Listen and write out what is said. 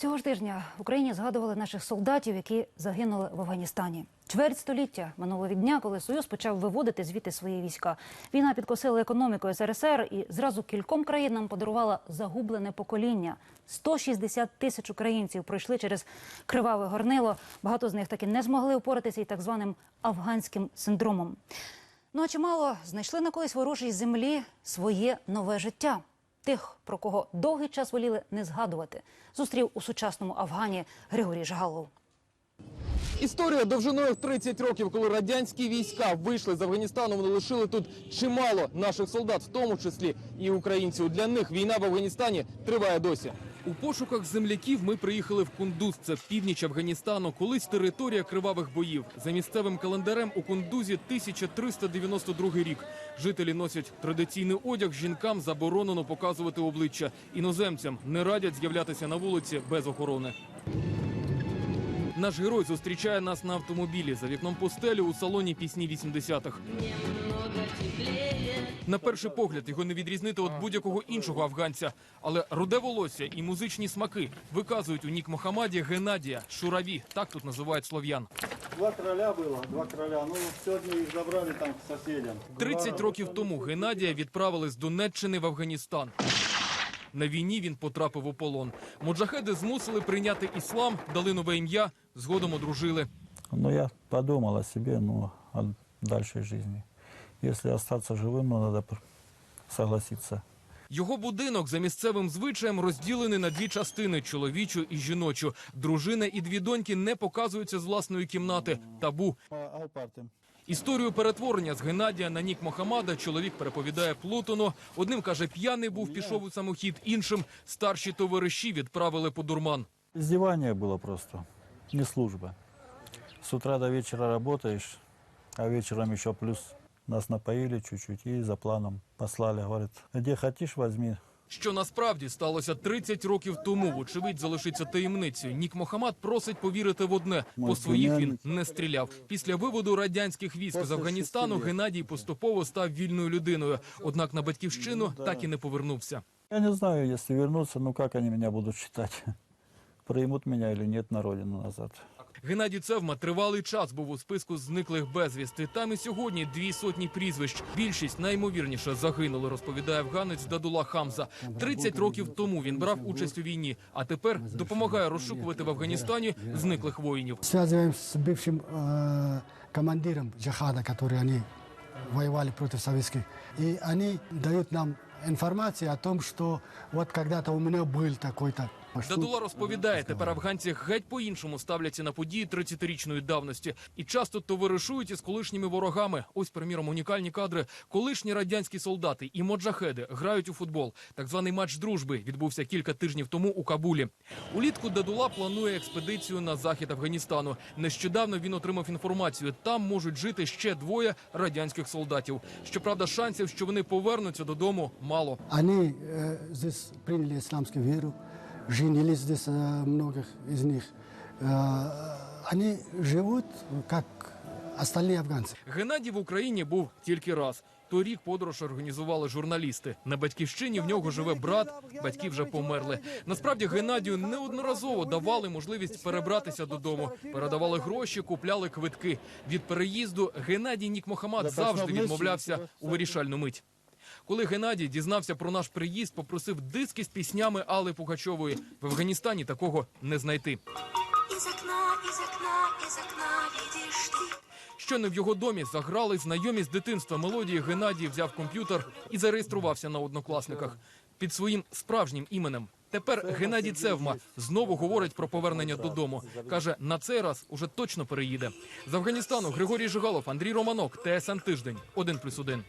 Цього ж тижня в Україні згадували наших солдатів, які загинули в Афганістані. Чверть століття минуло від дня, коли Союз почав виводити звідти свої війська. Війна підкосила економіку СРСР і зразу кільком країнам подарувала загублене покоління. 160 тисяч українців пройшли через криваве горнило. Багато з них таки не змогли упоратися і так званим афганським синдромом. Ну а чимало знайшли на колись ворожій землі своє нове життя. Тих, про кого довгий час воліли не згадувати, зустрів у сучасному Афгані Григорій Жагалов. Історія довжиною в 30 років, коли радянські війська вийшли з Афганістану, вони лишили тут чимало наших солдат, в тому числі і українців. Для них війна в Афганістані триває досі. У пошуках земляків ми приїхали в Кундуз, це північ Афганістану, колись територія кривавих боїв. За місцевим календарем у Кундузі 1392 рік. Жителі носять традиційний одяг, жінкам заборонено показувати обличчя. Іноземцям не радять з'являтися на вулиці без охорони. Наш герой зустрічає нас на автомобілі за вікном постелю у салоні пісні 80-х. На перший погляд його не відрізнити від будь-якого іншого афганця. Але руде волосся і музичні смаки виказують у Нік Мохамаді Геннадія Шураві. Так тут називають слов'ян. Два короля было, два короля. Ну, сегодня их забрали там к соседям. 30 років тому Геннадія відправили з Донеччини в Афганістан. На війні він потрапив у полон. Моджахеди змусили прийняти іслам, дали нове ім'я, згодом одружили. Но я подумал о себе, ну, о дальшей жизни. Если остаться живым, ну, надо пр- согласиться. Його будинок за місцевим звичаєм розділений на дві частини чоловічу і жіночу. Дружина і дві доньки не показуються з власної кімнати. Табу. Історію перетворення з Геннадія на нік Мохамада чоловік переповідає Плутону. Одним каже, п'яний був, пішов у самохід. Іншим старші товариші відправили по дурман. Издевание было просто, не служба. С утра до вечера работаешь, а вечером еще плюс нас напоили чуть-чуть и за планом послали. Говорит, где хотишь, возьми. Що насправді сталося 30 років тому, вочевидь, залишиться таємницею. Нік Мохамад просить повірити в одне: по своїх він не стріляв. Після виводу радянських військ з Афганістану. Геннадій поступово став вільною людиною. Однак на батьківщину Ну, так і не повернувся. Я не знаю, если вернуться, ну как они меня будут считать? Примут меня или нет на родину назад. Геннадій Цевма тривалий час був у списку зниклих безвісти. Там і сьогодні дві сотні прізвищ. Більшість наймовірніше загинули, розповідає афганець Дадула Хамза. 30 років тому він брав участь у війні, а тепер допомагає розшукувати в Афганістані зниклих воїнів. связываем с бывшим э, командиром джихада, который они воевали против советских. И они дают нам информацию о том, что вот когда-то у меня был такой-то маршрут. Дадула розповідає, тепер афганці геть по-іншому ставляться на події 30-річної давності і часто товаришують із колишніми ворогами. Ось, приміром, унікальні кадри. Колишні радянські солдати і моджахеди грають у футбол. Так званий матч дружби відбувся кілька тижнів тому у Кабулі. Улітку Дадула планує експедицію на захід Афганістану. Нещодавно він отримав інформацію. Там можуть жити ще двоє радянських солдатів. Щоправда, шансів, що вони повернуться додому, мало. Они э, здесь приняли исламскую веру, женились здесь э, многих из них. Э, они живут как остальные афганцы. Геннадій в Україні був тільки раз. Торік подорож організували журналісти. На батьківщині в нього живе брат, батьки вже померли. Насправді Геннадію неодноразово давали можливість перебратися додому, передавали гроші, купляли квитки. Від переїзду Геннадій Нік Мохамад завжди відмовлявся у вирішальну мить. Коли Геннадій дізнався про наш приїзд, попросив диски з піснями Алли Пугачової. В Афганістані такого не знайти. Из окна, из окна, из окна видишь ты. Щойно в його домі заграли знайомі з дитинства мелодії. Геннадій взяв комп'ютер і зареєструвався на однокласниках під своїм справжнім іменем. Тепер Геннадій Цевма знову говорить про повернення додому. каже, на цей раз уже точно переїде. З Афганістану Григорій Жигалов, Андрій Романок, ТСН Тиждень, 1+,1.